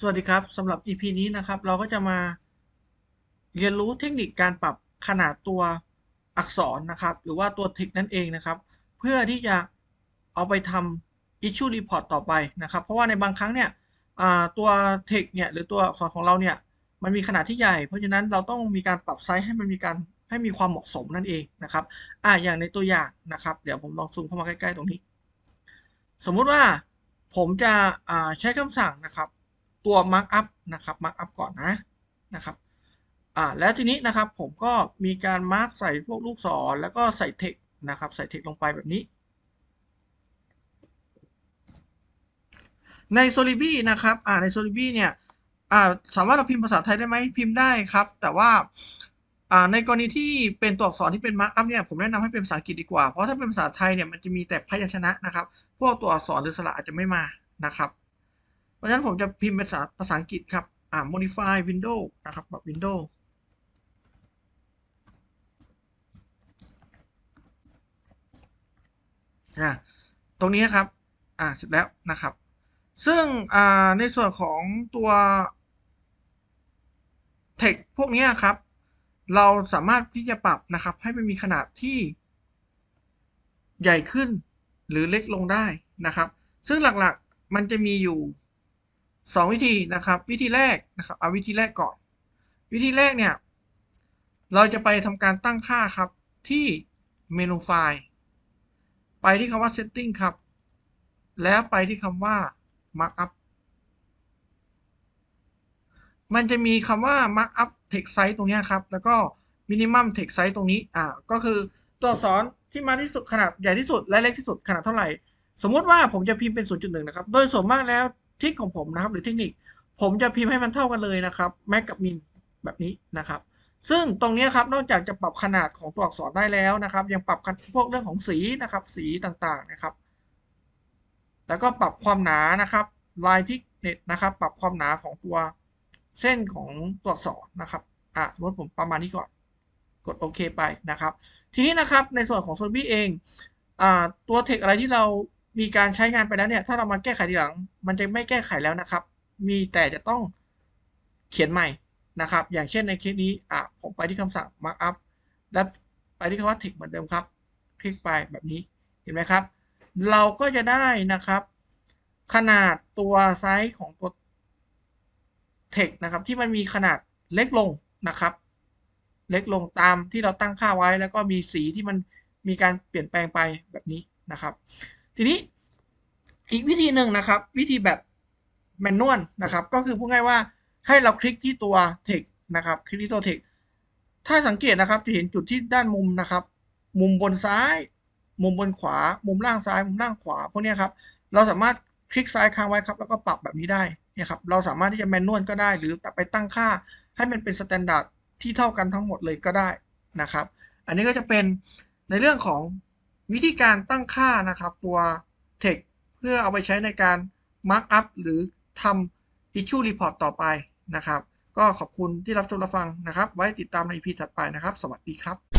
สวัสดีครับสำหรับ EP นี้นะครับ เราก็จะมาเรียนรู้เทคนิคการปรับขนาดตัวอักษรนะครับ หรือว่าตัว text นั่นเองนะครับ เพื่อที่จะเอาไปทำ issue report ต่อไปนะครับ เพราะว่าในบางครั้งเนี่ยตัว text เนี่ยหรือตัวอักษรของเราเนี่ยมันมีขนาดที่ใหญ่ เพราะฉะนั้นเราต้องมีการปรับไซส์ให้มันมีการให้มีความเหมาะสมนั่นเองนะครับอ่าอย่างในตัวอย่างนะครับ เดี๋ยวผมลองซูมเข้ามาใกล้ ๆ ตรงนี้ สมมุติว่าผมจะใช้คำสั่งนะครับ ตัว markup นะครับ markup ก่อนนะนะครับอ่าแล้วทีนี้นะครับผมก็มีการ mark ใส่พวกลูกศรแล้วก็ใส่ text นะครับใส่ text ลงไปแบบนี้ ใน s o l i b i นะครับอ่าใน s o l i b i เนี่ยอ่าสามารถเราพิมพ์ภาษาไทยได้ไหมพิมพ์ได้ครับ แต่ว่าอ่าในกรณีที่เป็นตัวอักษรที่เป็น markup เนี่ยผมแนะนำให้เป็นภาษาอังกฤษดีกว่า เพราะถ้าเป็นภาษาไทยเนี่ยมันจะมีแต่พยัญชนะนะครับ พวกตัวอักษรหรือสระอาจจะไม่มานะครับ ราะฉะนั้นผมจะพิมพ์เป็นภาษาภาษาอังกฤษครับ อ่า modify window นะครับแบบ window อ่าตรงนี้ครับ อ่าเสร็จแล้วนะครับ ซึ่งอ่าในส่วนของตัว text พวกนี้ครับ เราสามารถที่จะปรับนะครับ ให้มันมีขนาดที่ใหญ่ขึ้นหรือเล็กลงได้นะครับ ซึ่งหลักๆมันจะมีอยู่ 2 วิธีนะครับ วิธีแรกนะครับเอาวิธีแรกก่อน วิธีแรกเนี่ย เราจะไปทำการตั้งค่าครับที่เมนูไฟล์ ไปที่คำว่า setting ครับ แล้วไปที่คำว่า markup มันจะมีคำว่า markup text size ตรงนี้ครับ แล้วก็ minimum text size ตรงนี้ อ่า ก็คือตัวอักษรที่มาที่สุดขนาดใหญ่ที่สุดและเล็กที่สุดขนาดเท่าไหร่ สมมติว่าผมจะพิมพ์เป็น 0.1 นะครับ โดยส่วนมากแล้ว ทิคของผมนะครับ หรือเทคนิค ผมจะพิมพ์ให้มันเท่ากันเลยนะครับแม็กกับมินแบบนี้นะครับ ซึ่งตรงนี้ครับนอกจากจะปรับขนาดของตัวอักษรได้แล้วนะครับ ยังปรับพวกเรื่องของสีนะครับ สีต่างๆนะครับ แล้วก็ปรับความหนานะครับลายที่เน็ตนะครับ ปรับความหนาของตัวเส้นของตัวอักษรนะครับอะสมมติผมประมาณนี้ก่อนกดโอเคไปนะครับ ทีนี้นะครับในส่วนของโซนบี้เองอ่าตัวเทคอะไรที่เรา มีการใช้งานไปแล้วเนี่ย ถ้าเรามาแก้ไขทีหลัง มันจะไม่แก้ไขแล้วนะครับ มีแต่จะต้องเขียนใหม่นะครับ อย่างเช่นในเคสนี้อะผมไปที่คำสั่ง markup แล้วไปที่คำว่า text เหมือนเดิมครับ คลิกไปแบบนี้เห็นไหมครับ เราก็จะได้นะครับ ขนาดตัวไซส์ของตัว text นะครับ ที่มันมีขนาดเล็กลงนะครับ เล็กลงตามที่เราตั้งค่าไว้ แล้วก็มีสีที่มันมีการเปลี่ยนแปลงไปแบบนี้นะครับ ทีนี้อีกวิธีหนึ่งนะครับ วิธีแบบแมนนวลนะครับ ก็คือพูดง่ายว่าให้เราคลิกที่ตัว text นะครับคลิกที่ตัว text ถ้าสังเกตนะครับจะเห็นจุดที่ด้านมุมนะครับ มุมบนซ้าย มุมบนขวา มุมล่างซ้าย มุมล่างขวาพวกนี้ครับเราสามารถคลิกซ้ายค้างไว้ครับ แล้วก็ปรับแบบนี้ได้เนี่ยครับเราสามารถที่จะแมนนวลก็ได้ หรือไปตั้งค่าให้มันเป็นสแตนดาร์ดที่เท่ากันทั้งหมดเลยก็ได้นะครับ อันนี้ก็จะเป็นในเรื่องของ วิธีการตั้งค่านะครับตัว text เพื่อเอาไปใช้ในการ mark up หรือทำ issue report ต่อไปนะครับ ก็ขอบคุณที่รับชมรับฟังนะครับ ไว้ติดตามใน EP ถัดไปนะครับ สวัสดีครับ